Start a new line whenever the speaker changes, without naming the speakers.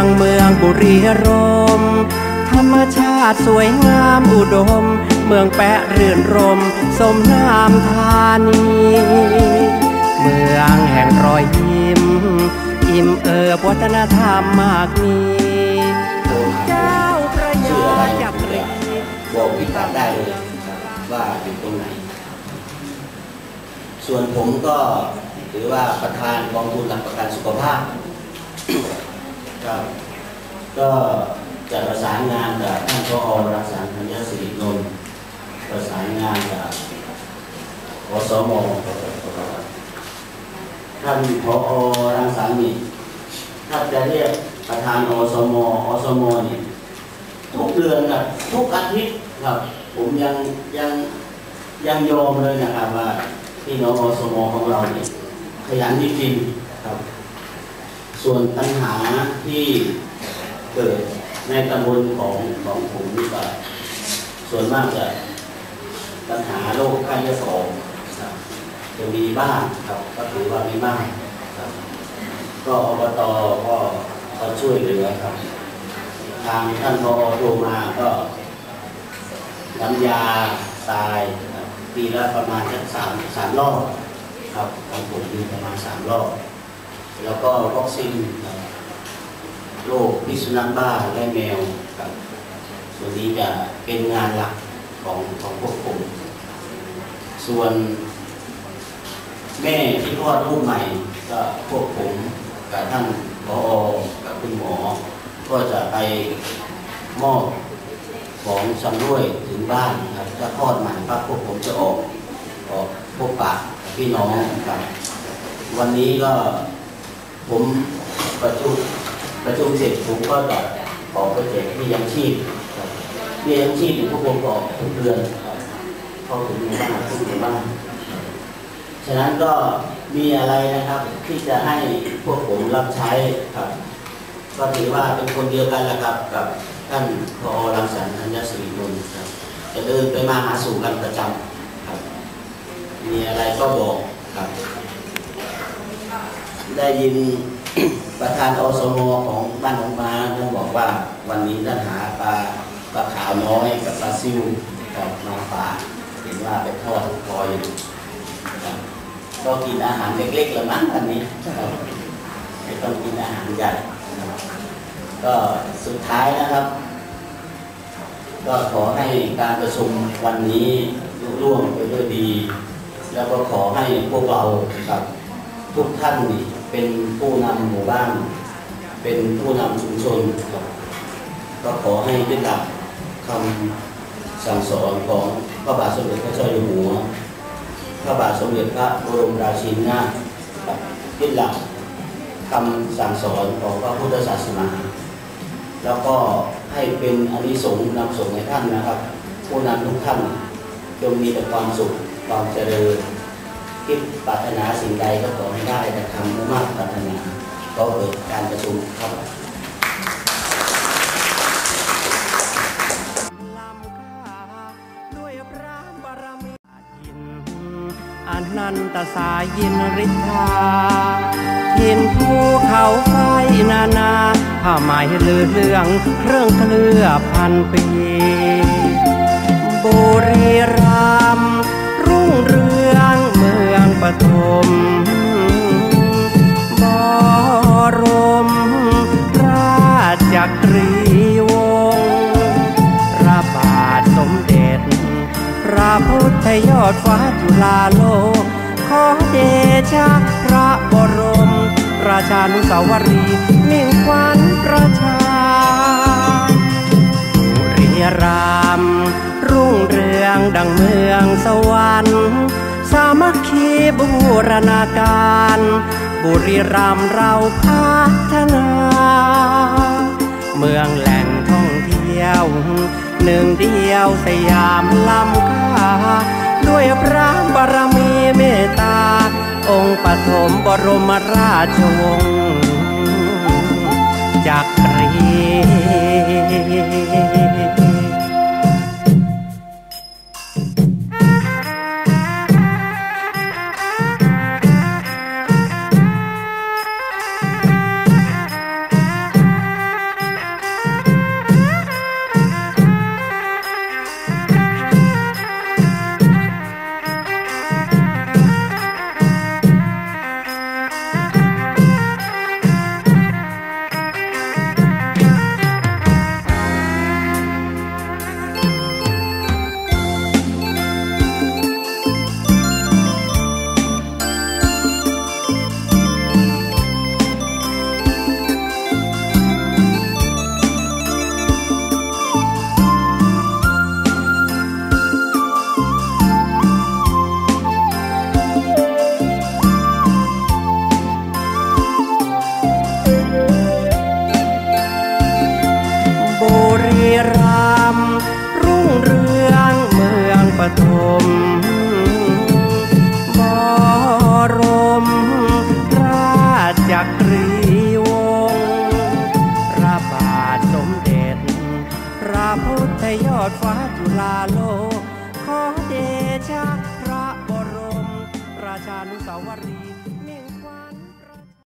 องเมืองบุรีรมธรรมชาติสวยงามอุดม เมืองแปะเรื่นรม สมนามธานี เมืองแห่งรอยยิ้ม อิ่มเอิบวัฒนธรรมมากมีเจ้าพระยาจักรี
บอกพิกัดได้เลยว่าอยู่ตรงไหน ส่วนผมก็ถือว่าประธานกองทุนหลักประกันสุขภาพ ครับก็จะประสานงานกับท่านพอรักษาธัญสิรินนท์ประสานงานกับอสมท่านพอรังสรรค์นี่ถ้าจะเรียกประธานอสมอสมนี่ทุกเดือนครับทุกอาทิตย์ครับ ผมยังยังยังยอมเลยนะครับว่าพี่น้องอสมของเราเนี่ยขยันจริงๆครับ ส่วนปัญหาที่เกิดในตำบลของของผมนี่ก็ส่วนมากจะปัญหาโรคไข้เลือดออกครับจะมีบ้างครับก็ถือว่ามีบ้างครับก็อบตก็ก็ช่วยเหลือครับ ทางท่านพอโทรมาก็น้ำยาตายปีละประมาณสักสามสามรอบครับของผมมีประมาณสามรอบ แล้วก็วัคซีนโรคพิษสุนัขบ้าและแมวครับส่วนนี้จะเป็นงานหลักของของพวกผม ส่วนแม่ที่คลอดลูกใหม่ก็พวกผมกับท่านพอกับคุณหมอ ก็จะไปมอบของสำรวยถึงบ้านครับถ้าคลอดใหม่ปั๊บพวกผมจะออกออกพบปะพี่น้องครับวันนี้ก็ ผมประชุมประชุมเสร็จผมก็จะขอโปเจกต์ที่ยังชีพที่ยังชีพเนี่พวกผมก็ออกทุกเดือนเข้าถึงหมู่บ้านทุกหมู่บ้านฉะนั้นก็มีอะไรนะครับ ที่จะให้พวกผมรับใช้ครับ ก็ถือว่าเป็นคนเดียวกันแหละครับกับท่านพอรังสรรค์ธัญศรีนนครับจะเดินไปมาหาสู่กันประจำครับ มีอะไรก็บอกครับ ได้ยินประธานอสมของบ้านหนองมาท่านบอกว่าวันนี้ท่านหาปลาปลาขาวน้อยกับปลาซิวกับมาฝาเห็นว่าไปทอดคอยอยู่ก็กินอาหารเล็กๆละมั้งวันนี้ไม่ต้องกินอาหารใหญ่ก็สุดท้ายนะครับ ก็ขอให้การประชุมวันนี้ลุล่วงไปด้วยดี แล้วก็ขอให้พวกเราครับทุกท่านนี่ เป็นผู้นำหมู่บ้าน เป็นผู้นำชุมชนครับก็ขอให้ได้รับคำสั่งสอนของพระบาทสมเด็จพระเจ้าอยู่หัว พระบาทสมเด็จพระบรมราชินีนาถครับยึดหลักคำสั่งสอนของพระพุทธศาสนา แล้วก็ให้เป็นอานิสงส์นำส่งให้ท่านนะครับ ผู้นำทุกท่านจงมีแต่ความสุขความเจริญ คิดปรารถนาสิ่งใดก็ขอให้ได้แต่ทำมุ่งมั่นปรารถนาก็เกิดการประชุมครับ
อนันตสายินฤทธาทินภูเขาไฟนานาผ้าไหมเลือเรื่องเครื่องเคลือพันปี บุรีรัมย์ ปฐมบรม ราชจักรีวงพระบาทสมเด็จ พระพุทธยอดฟ้าจุฬาโลก ขอเดชะพระบรม ราชานุสาวรีมิ่งขวัญประชาบุรีรัมรุ่งเรืองดังเมืองสวรรค์ มัคคีบูรณาการ บุรีรัมย์เราพัฒนา เมืองแหล่งท่องเที่ยว หนึ่งเดียวสยามลำค่าด้วยพระบารมีเมตตา องค์ปฐมบรมราชวงศ์จักรี
รา
มรุ่งเรืองเมืองปฐมบรมราชจักรีวงพระบาทสมเด็จ พระพุทธยอดฟ้าจุฬาโลก